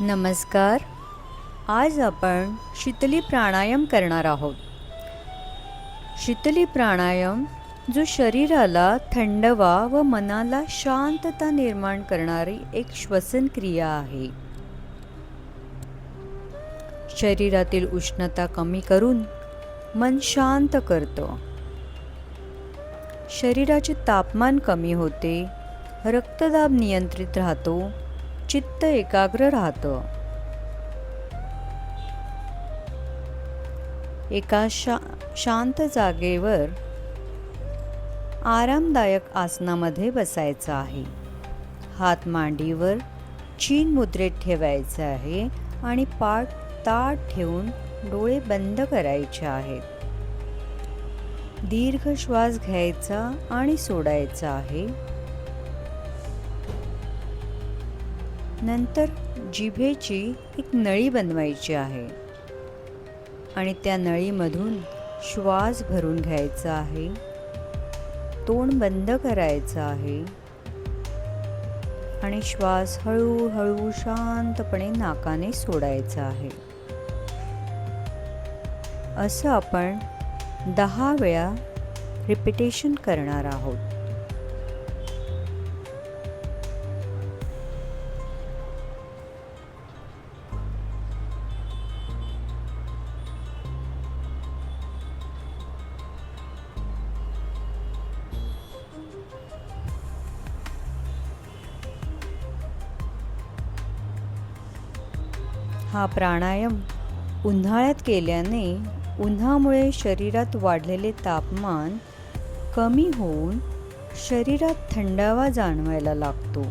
नमस्कार. आज आपण शीतली प्राणायाम करणार आहोत. शीतली प्राणायाम जो शरीराला थंडवा व मनाला शांतता निर्माण करणारी एक श्वसन क्रिया आहे. शरीरातील उष्णता कमी करून मन शांत करतं. शरीराचे तापमान कमी होते रक्तदाब नियंत्रित राहतो चित्त एकाग्र राहतं. एका शा शांत जागेवर आरामदायक आसनामध्ये बसायचं आहे. हात मांडीवर चीन मुद्रेत ठेवायचे आहे आणि पाठ ताट ठेवून डोळे बंद करायचे आहेत. दीर्घ श्वास घ्यायचा आणि सोडायचा आहे. नंतर जिभेची एक नळी बनवायची आहे. आणि त्या नळीमधून श्वास भरून घ्यायचा आहे. तोंड बंद करायचं आहे. आणि श्वास हळूहळू शांतपणे नाकाने सोडायचा आहे. असं आपण दहा वेळा रिपिटेशन करणार आहोत. हा प्राणायाम उन्हाळ्यात केल्याने उन्हामुळे शरीरात वाढलेले तापमान कमी होऊन शरीरात थंडावा जाणवायला लागतो.